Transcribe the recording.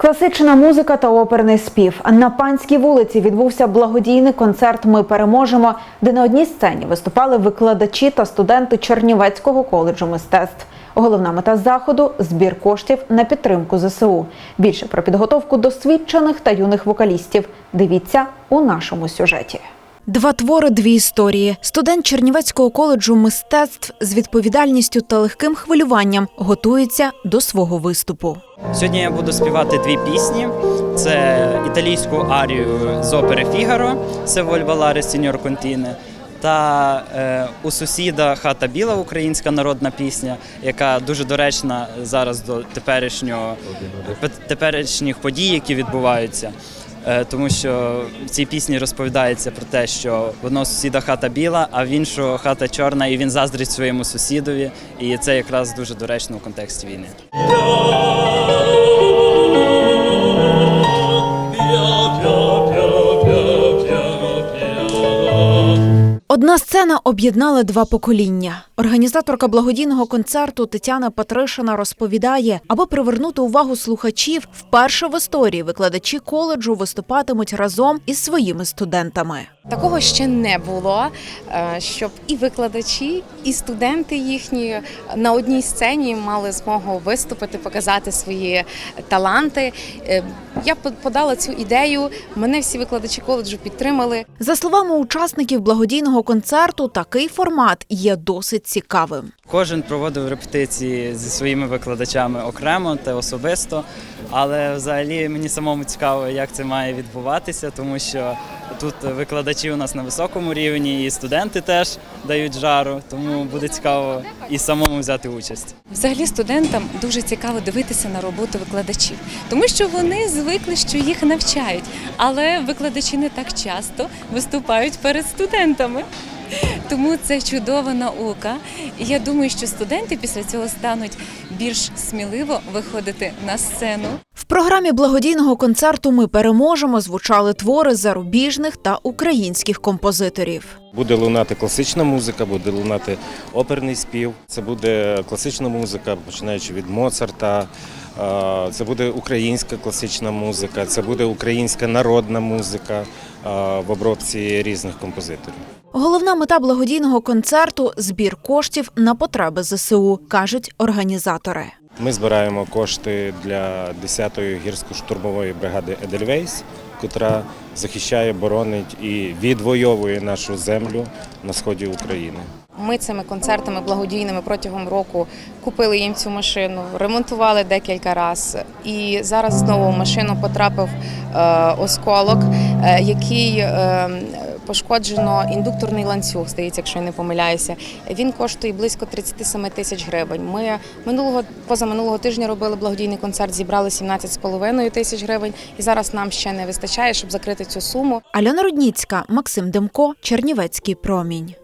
Класична музика та оперний спів. На панській вулиці відбувся благодійний концерт Ми переможемо, де на одній сцені виступали викладачі та студенти Чернівецького коледжу мистецтв. Головна мета заходу збір коштів на підтримку ЗСУ. Більше про підготовку досвідчених та юних вокалістів. Дивіться у нашому сюжеті. Два твори, дві історії. Студент Чернівецького коледжу мистецтв з відповідальністю та легким хвилюванням готується до свого виступу. Сьогодні я буду співати дві пісні: це італійську арію з опери Фігаро «Се вольваларе сіньор Контіне» та е, у сусіда Хата Біла українська народна пісня, яка дуже доречна зараз до теперішнього теперішніх подій, які відбуваються. Е, Тому що в цій пісні розповідається про те, що в одного сусіда хата біла, а в іншого хата чорна, і він заздрить своєму сусідові. І це якраз дуже доречно у контексті війни. Сцена об'єднала два покоління. Організаторка благодійного концерту Тетяна Патришина розповідає, аби привернути увагу слухачів, вперше в історії викладачі коледжу виступатимуть разом із своїми студентами. Такого ще не було, е, щоб і викладачі, і студенти їхні на одній сцені мали змогу виступити, показати свої таланти. Е, Я по- подала цю ідею. Мене всі викладачі коледжу підтримали. За словами учасників благодійного концерту, такий формат є досить цікавим. Кожен проводив репетиції зі своїми викладачами окремо та особисто. Але взагалі мені самому цікаво, як це має відбуватися, тому що тут викладачі у нас на високому рівні, і студенти теж дають жару, тому буде цікаво і самому взяти участь. Взагалі студентам дуже цікаво дивитися на роботу викладачів, тому що вони звикли, що їх навчають, але викладачі не так часто виступають перед студентами. Тому це чудова наука. І я думаю, що студенти після цього стануть більш сміливо виходити на сцену. Програмі благодійного концерту Ми переможемо звучали твори зарубіжних та українських композиторів. Буде лунати класична музика, буде лунати оперний спів. Це буде класична музика, починаючи від Моцарта. Це буде українська класична музика, це буде українська народна музика в обробці різних композиторів. Головна мета благодійного концерту збір коштів на потреби ЗСУ, кажуть організатори. Ми збираємо кошти для 10-ї гірсько-штурмової бригади Едельвейс, котра захищає, боронить і відвоює нашу землю на сході України. Ми цими концертами благодійними протягом року купили їм цю машину, ремонтували декілька разів. І зараз знову в машину потрапив е, осколок, е, який е, пошкоджено індукторний ланцюг, здається, якщо я не помиляюся. Він коштує близько 37 тисяч гривень. Ми минулого позаминулого тижня робили благодійний концерт, зібрали 17,5 тисяч гривень, і зараз нам ще не вистачає, щоб закрити цю суму. Альона Рудніцька, Максим Демко, Чернівецький промінь.